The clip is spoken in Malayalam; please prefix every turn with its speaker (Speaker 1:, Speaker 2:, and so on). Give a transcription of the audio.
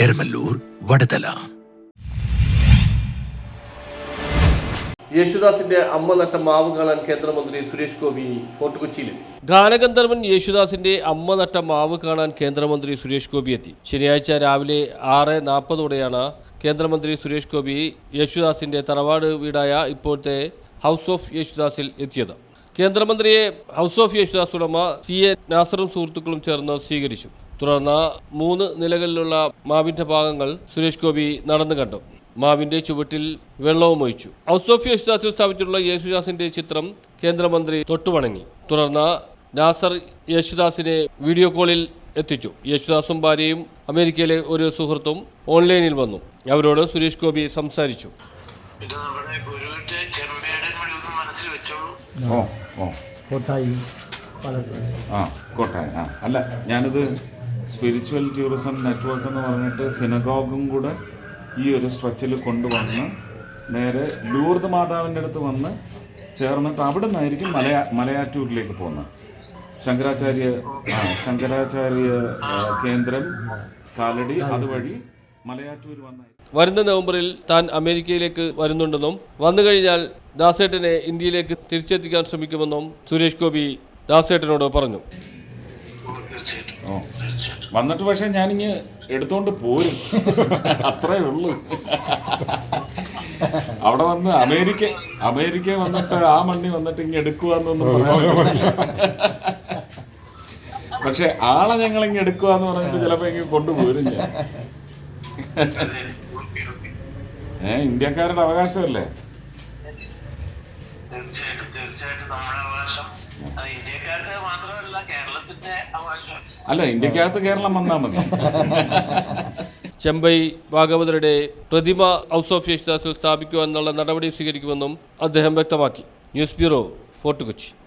Speaker 1: എരമല്ലൂർ വടതല.
Speaker 2: യേശുദാസിന്റെ അമ്മ നട്ട മാവ് കാണാൻ കേന്ദ്രമന്ത്രി സുരേഷ് ഗോപി ഫോർട്ട് കൊച്ചിയിലെത്തി.
Speaker 3: ഗാനഗന്ധർവൻ യേശുദാസിന്റെ അമ്മ നട്ട മാവ് കാണാൻ കേന്ദ്രമന്ത്രി സുരേഷ് ഗോപി എത്തി. ശനിയാഴ്ച രാവിലെ ആറ് നാൽപ്പതോടെയാണ് കേന്ദ്രമന്ത്രി സുരേഷ് ഗോപി യേശുദാസിന്റെ തറവാട് വീടായ ഇപ്പോഴത്തെ ഹൗസ് ഓഫ് യേശുദാസിൽ എത്തിയത്. കേന്ദ്രമന്ത്രിയെ ഹൗസ് ഓഫ് യേശുദാസ് ഉടമ സി എ നാസറും സുഹൃത്തുക്കളും ചേർന്ന് സ്വീകരിച്ചു. തുടർന്ന് മൂന്ന് നിലകളിലുള്ള മാവിന്റെ ഭാഗങ്ങൾ സുരേഷ് ഗോപി നടന്നു കണ്ടു. മാവിന്റെ ചുവട്ടിൽ വെള്ളവും ഒഴിച്ചു. ഹൗസ് ഓഫ് യേശുദാസിൽ സ്ഥാപിച്ചിട്ടുള്ള യേശുദാസിന്റെ ചിത്രം കേന്ദ്രമന്ത്രി തൊട്ടുവണങ്ങി. തുടർന്ന് നാസർ യേശുദാസിനെ വീഡിയോ കോളിൽ എത്തിച്ചു. യേശുദാസും ഭാര്യയും അമേരിക്കയിലെ ഒരു സുഹൃത്തും ഓൺലൈനിൽ വന്നു. അവരോട് സുരേഷ് ഗോപി സംസാരിച്ചു.
Speaker 4: കോട്ടായി
Speaker 5: ആ കോട്ടായി. ആ അല്ല ഞാനിത് സ്പിരിച്വൽ ടൂറിസം നെറ്റ്വർക്ക് എന്ന് പറഞ്ഞിട്ട് സിനഗോഗും കൂടെ ഈ ഒരു സ്ട്രെച്ചിൽ കൊണ്ടുവന്ന് നേരെ ലൂർദ് മാതാവിന്റെ അടുത്ത് വന്ന് ചേർന്നിട്ട് അവിടെ നിന്നായിരിക്കും മലയാ മലയാറ്റൂരിലേക്ക് പോകുന്നത്. ശങ്കരാചാര്യ ശങ്കരാചാര്യ കേന്ദ്രം കാലടി അതുവഴി മലയാറ്റൂർ വന്ന
Speaker 3: വരുന്ന നവംബറിൽ താൻ അമേരിക്കയിലേക്ക് വരുന്നുണ്ടെന്നും വന്നു കഴിഞ്ഞാൽ ദാസേട്ടനെ ഇന്ത്യയിലേക്ക് തിരിച്ചെത്തിക്കാൻ ശ്രമിക്കുമെന്നും സുരേഷ് ഗോപി ദാസേട്ടനോട് പറഞ്ഞു.
Speaker 5: വന്നിട്ട് പക്ഷെ ഞാനിങ്ങ് എടുത്തോണ്ട് പോരും. അത്രേ ഉള്ളൂ. അവിടെ വന്ന് അമേരിക്ക അമേരിക്ക വന്നിട്ട് ആ മണ്ണി വന്നിട്ട് ഇങ്ങ് എടുക്കുവാന്നൊന്നും. പക്ഷെ ആളെ ഞങ്ങൾ ഇങ്ങ് എടുക്കുവാന്ന് പറഞ്ഞിട്ട് ചിലപ്പോ ഇങ്ങ് കൊണ്ടുപോരും ഞാൻ. ഏ ഇന്ത്യക്കാരുടെ അവകാശമല്ലേ?
Speaker 6: തീർച്ചയായിട്ടും തീർച്ചയായിട്ടും. നമ്മുടെ അവകാശം
Speaker 5: അല്ല ഇന്ത്യക്കകത്ത് കേരളം വന്നാൽ മതി.
Speaker 3: ചെമ്പൈ ഭാഗവതരുടെ പ്രതിമ ഹൗസ് ഓഫ് യേശുദാസിൽ സ്ഥാപിക്കുക എന്നുള്ള നടപടി സ്വീകരിക്കുമെന്നും അദ്ദേഹം വ്യക്തമാക്കി. News bureau Fort Kochi.